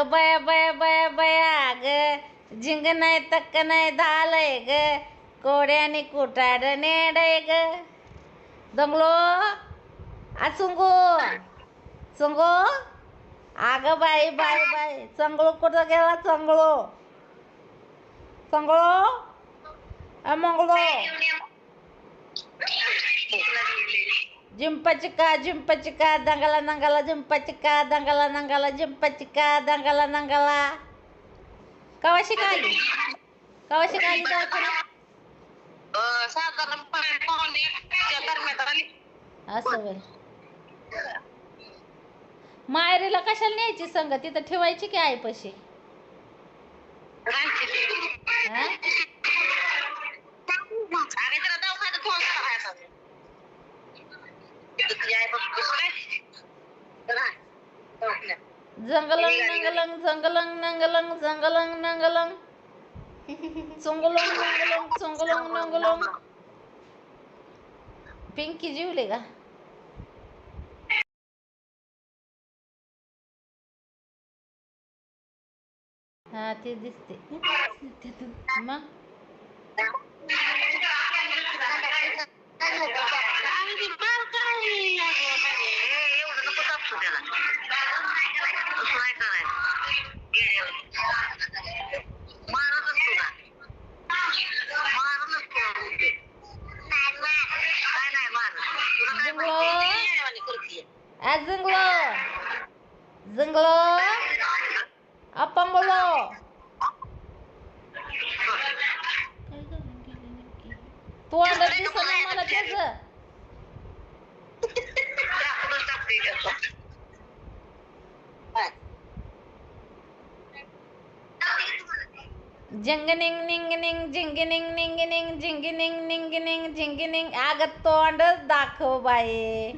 अगं बया बया बया बया ग झिंग नाही तक्क नाही धालय ग. कोड्याने कुटाड नेडय ग. दंगलो आ चुंगो चुंगो अगं बाई बाई बाई. चंगळो कुठं गेला? चंगळो. चंगळो? जिंपा चिका जिंपा चिका दंगाला नंगाला जिंपा चिका दंगाला नंगाला जिंपा चिका दंगाला नंगाला. कवा शिकाली कवा शिकाली दवाखाना असं वेळ मायरीला कशाला न्यायची संघ तिथं ठेवायची की आहे पशी जंगलंग नंगलंग जंगलंग नंगलंग जंगलंग नंगलंग. चुंगलंग नंगलंग चुंगलंग नंगलंग. पिंकी जीवले का? हा ते दिसते मग? दाखवते?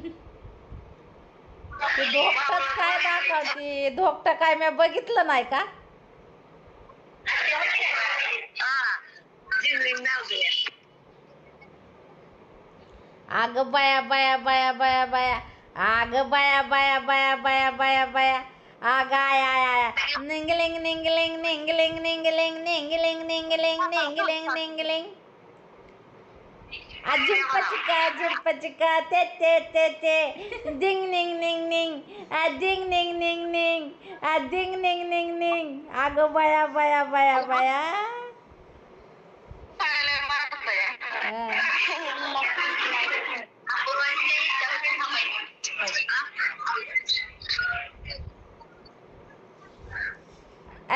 धोकट का. अग बाया बाया बाया बाया बाया, अग बाया बाया बाया बाया बाया बाया. अग आय आय। निंगलिंग निंगलिंग निंगलिंग निंगलिंग निंगलिंग निंगलिंग निंगलिंग निंगलिंग। अजिंपचिका जिंपचिका ते ते ते ते। डिंग, निंग निंग निंग। आ निंग निंग निंग। आ निंग निंग निंग। अग बाया बाया बाया बाया। चांगलं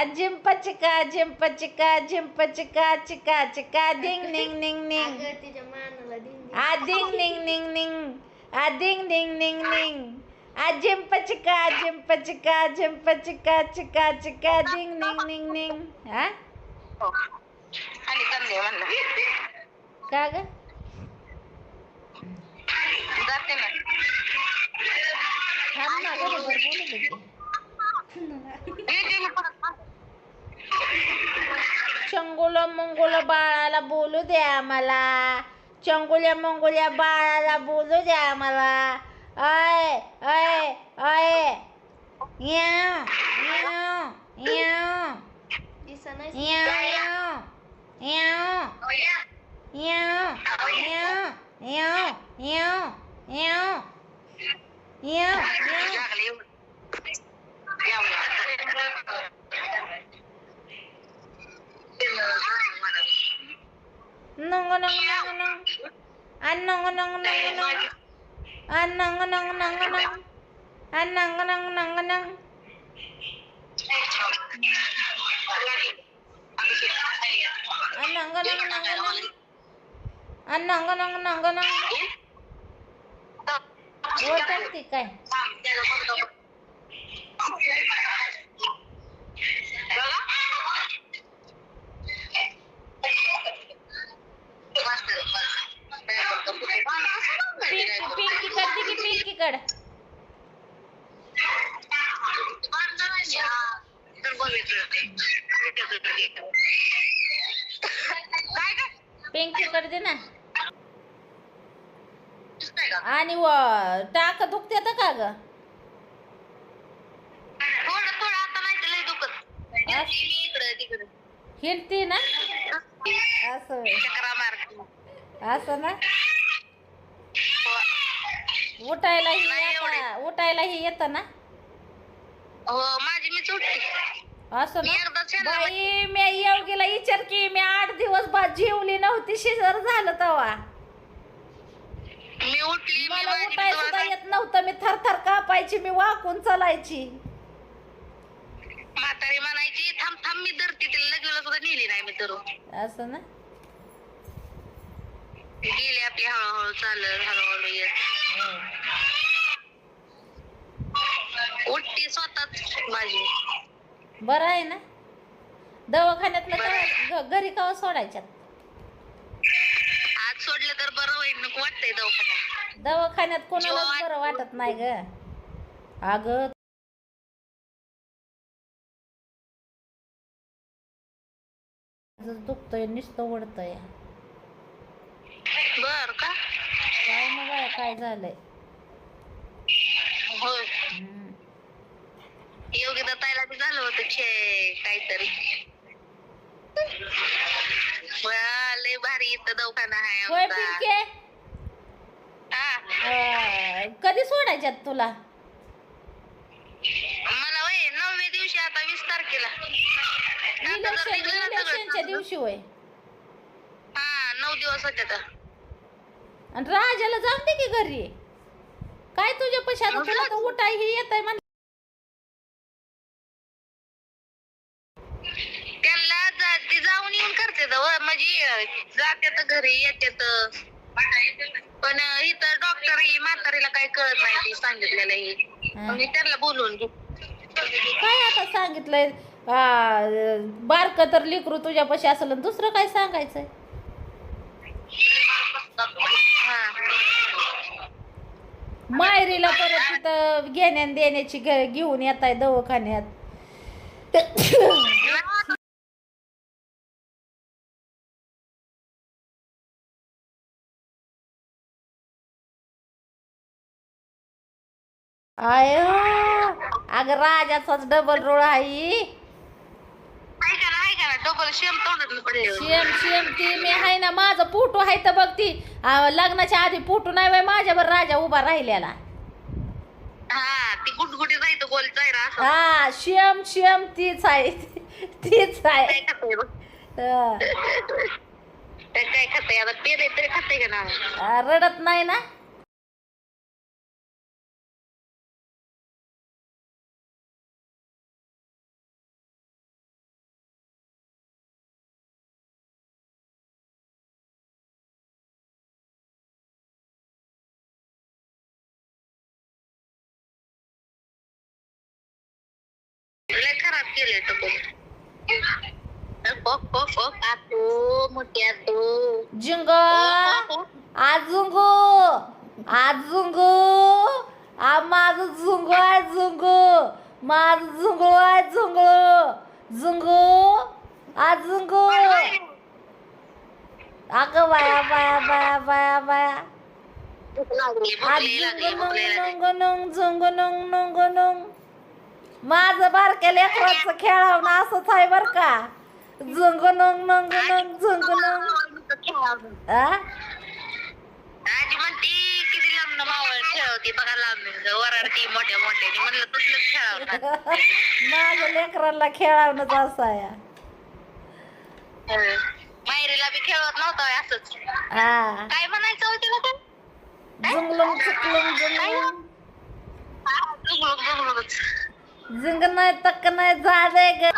अजिंपा चिका अजिंपा चिका अजिंपा चिका चिका चिका डिंग निंग निंग निंग अगं तिच्या मानाला दिंडी आदिंग निंग निंग निंग आदिंग निंग निंग निंग अजिंपा चिका अजिंपा चिका अजिंपा चिका चिका चिका डिंग निंग निंग निंग हा हो आणि कमले म्हणलं का ग जाते ना थांब ना गं, बरोबर बोलत होती. ये गेली परत चंगुल मंगुल बाळाला बोलू द्या मला चंगुल्या मंगुल्या बाळाला बोलू द्या मला अय अय अय. याव याव याव दिसा नाही याव याव याव याव याव याव anong anong anong anong anong anong anong anong anong anong anong anong anong anong anong anang. Anang anang anang anang. Anang anang anang anang. What is it? टाक दुखते का ग? थोडं थोडं आता नाही तर लय दुखत. हिंडती ना? असं होय. चक्रा मारते. असं ना? उठायलाही नाही आता उठायलाही येतं ना? हो माझी मी उठते. असं मी ना एकदाच बाई मी येवगीला विचार की मी आठ दिवस बा जेवली नव्हती शिजर झालं तेव्हा मी उठली मी मला माझी सुद्धा येत नव्हतं. मी थरथर कापायची मी वाकून चालायची. म्हातारी म्हणायची थांब थांब मी धरते तिला लगेच सुद्धा नेली नाही मी धरून. असं ना? गेली आपली हळूहळू चालत हळूहळू येत. उठती स्वतःच माझी. बरं आहे ना? दवाखान्यातलं बरं आहे. घ- घरी का सोडायच्यात? आज सोडलं तर बरं होईल नको वाटतंय दवाखान्यात. दवाखान्यात कोणालाच बरं वाटत नाही ग. अगं दुखतंय नुसतं ओढतंय. बर का? काय बाय काय झालंय? होय. हम्म. बी झालं होतं छे काहीतरी. वा, लय भारी इथं दवाखाना आहे होय आमचा. पिंके. अं, कधी सोडायच्यात तुला? मला वय नवव्या दिवशी आता वीस तारखेला. आता जर इलेक्शन निघलं ना इलेक्शनच्या सगळं दिवशी होय हा नऊ दिवस होते तर आणि राजाला जाऊन दे की घरी. काय तुझ्या पैसे? आता तुला तर उठाय ही येत आहे म्हण त्यांना जा- ते जाऊन येऊन करते म्हणजे जाते तर घरी येते पण इथं डॉक्टर ही म्हातारीला काही कळत नाही ती सांगितलेलं ही. मी त्यांना बोलवून घे काय आता सांगितलंय? बारक तर लिकरू तुझ्या पैसे असेल आणि दुसरं काय सांगायचंय? हा. मायरीला परत तिथं घेण्या देण्याची घ- घेऊन येत आहे दवाखान्यात आय अगं राजाचाच डबल रोळ आहे. ना ना शेम शेम ती मी आहे ना माझं फोटो आहे तर बघ ती. लग्नाच्या आधी फोटो नाही बाई माझ्यावर राजा उभा राहिलेला. हा हा शेम शेम तीच आहे तीच आहे. काय खातंय बघ. लय खराब केलंय तो बघ. बघ बघ आतू मोठी आतू. जिंग आजुंगू आजुंगू आ माझं झुंगू आहे झुंगू माझं झुंगू आहे झुंगू झुंगू आजुंगू. अगं बाया बाया बाया बाया बाया. भुकली लागली भुकली लागली झुंगनुंग झुंगनुंग नुंगनुंग माझं बारक्या लेकराचं खेळावणं असंच आहे बर का. झुंगनुंग नुंगनुंग झुंगनुंग आ? आजी म्हणती किती लांब मावळ खेळवती बघा लांब वराडती मोठ्या मोठ्याने म्हणलं तसलंच खेळावं माझं लेकरांना खेळावणंच असं आहे. मायरीला बी खेळवत नव्हतं असंच. हा काय म्हणायचं होतं ना ते? झुंगलुंग चुकलुंग झुंगलुंग. झिंग नाही तक्क नाही झालंय ग.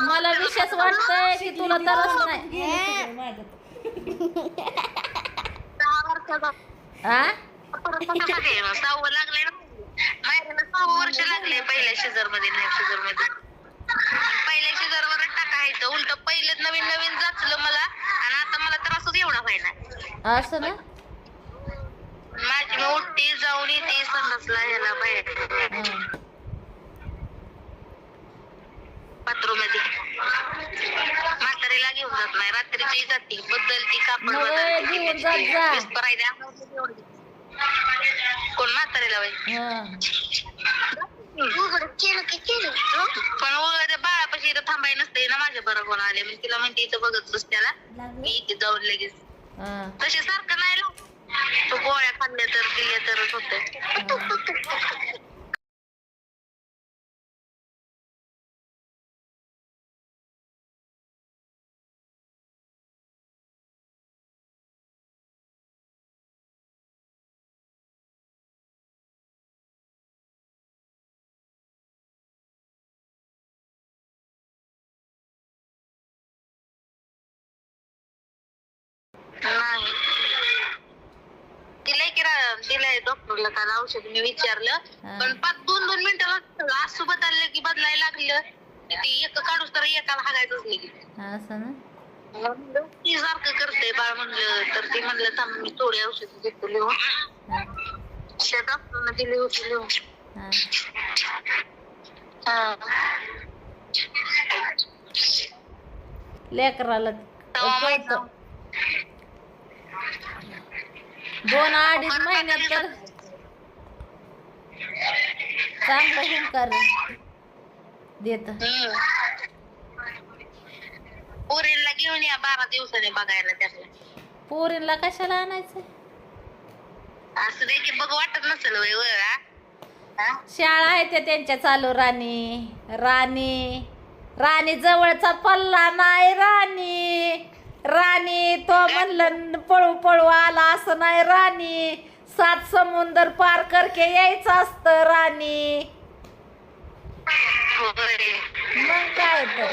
मला विशेष वाटतंय की तुला तरच नाही हा? सहावं ना मायरीला सहावं वर्ष लागले पहिल्या शिजरमध्ये नाही शिजरमध्ये पहिल्या शिजर वर टाकायचं उलट नवीन नवीन जाचलं मला आणि आता मला त्रासच एवढा व्हायला. असं ना? माझी मी उठती जाऊन येते संडासला ह्याला बाहेर. बाथरूममध्ये म्हातारीला घेऊन जात नाही. रात्रीची जाती. बदलती कापड बदलती. घेऊन जात जा. whisper आहे द्या. कोण म्हातारीला बाई? हा. पण उघड बाळापाशी इथं थांबाय नसते ना माझ्या बरोबर आले. मग तिला म्हणते इथं बघत बस त्याला. मी इथे जाऊन लगेच. हा. तसे सारखं नाही लागत. तो गोळ्या खाल्ल्या तर दिल्या तरच होत नाही दिलंय की रा- दिलंय डॉक्टरला काल औषध मी विचारलं. हा. पण पाच दोन दोन मिनिटं लागतं आज सोबत आलं की बदलायला लागलं. ती एक काढूस तर एकाला हागायचंच नाही. हा, असं ना? म्हणलं, ती सारखं करते बाळ म्हणलं तर ती म्हणलं थांब मी थोडी औषध घेतो लिहून. हा, त्या डॉक्टरनं दिली होती लिहून. हा. हा. लेकराला तेव्हा माहीत कळतं. दोन अडीच महिन्यात तर चांगलं हुंकार देत. पोरीला घेऊन या बारा दिवसाने बघायला त्याला पोरींला कशाला आणायचं असं दे की बघ वाटत नसेल वय हा? हा? शाळा आहे त्या त्यांच्या चालू राणी राणी राणी जवळचा पल्ला नाही राणी राणी तो म्हणलं पळू पळू आला असं नाही राणी. सात समुंदर पार करके यायचं असतं राणी. मग काय तर.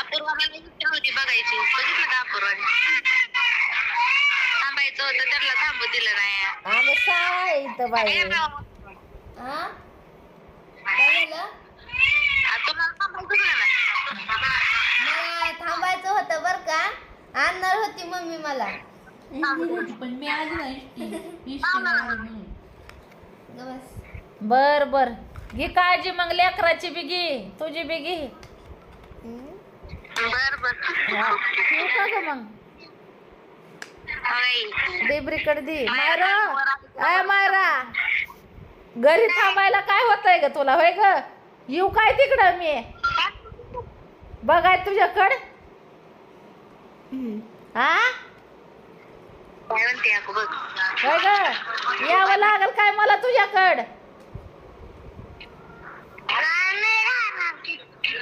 अपूर्वाला इच्छा होती बघायची. बघितलं का अपूर्वाने? थांबायचं होतं त्यांना थांबू दिलं नाही. आहे इथं बाई? हे. हा काय झालं? आ, तुम्हाला थांबायचं ना आणणार होती मम्मी मला. पण मी आली ना इष्टी इष्टी म्हणून. ग बस. बर बर. घे काळजी मग लेकराची बी घे. तुझी बी घे. हम्म. बर बर. हा, ठेवू का ग मग? होय. देबरीकडे दे. मायरा अय मायरा. घरी थांबायला काय होतंय ग तुला? होय ग? येऊ काय तिकडं मी? बघाय तुझ्याकड? हा होय ग. यावं लागल काय मला तुझ्याकड?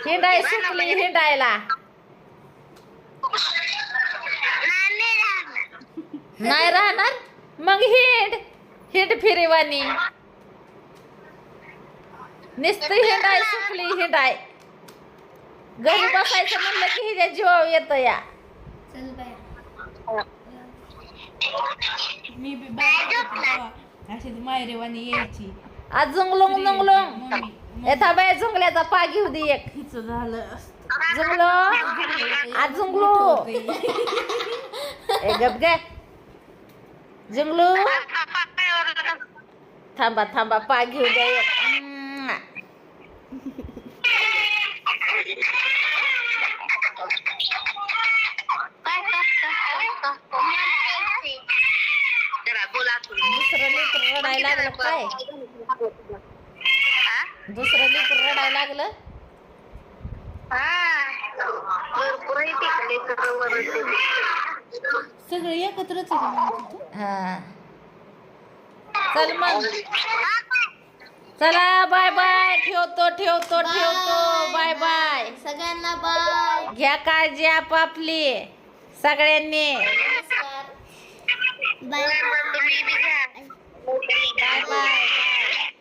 हिंडाय सुटली हिंडायला. नाही राहणार? मग हिंड. हिंड फिरेवानी. नुसतं हिंडाय सुटली हिंडाय. घरी बसायचं म्हणलं की हिच्या जीवावर येतं या चल बाय मी बी बाहेर अशी ती मायरेवानी यायची. आज जुंगलुंग जुंगलुंग मम्मी येथा बाय जुंगल्याचा पा घेऊ दे एक. हिचं झालं जुंगलो आज जुंगलू. ए गप गे. जुंगलू. थांबा थांबा पा घेऊ द्या एक म्वा. जरा बोला तुम्ही. दुसरं लेकर रडायला लागलं काय हा? दुसरं लेकर रडायला लागलं हा. भरपूर आहे तिकडे सगळं वरच आहे. सगळे एकत्रच आहे? हा. चल मग. चला बाय बाय. ठेवतो ठेवतो ठेवतो. Bye bye. सगळ्यांना बाय. घ्या काळजी आपापली. सगळ्यांनी. Bye. Bye.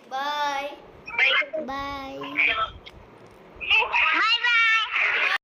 Bye. Bye. Bye.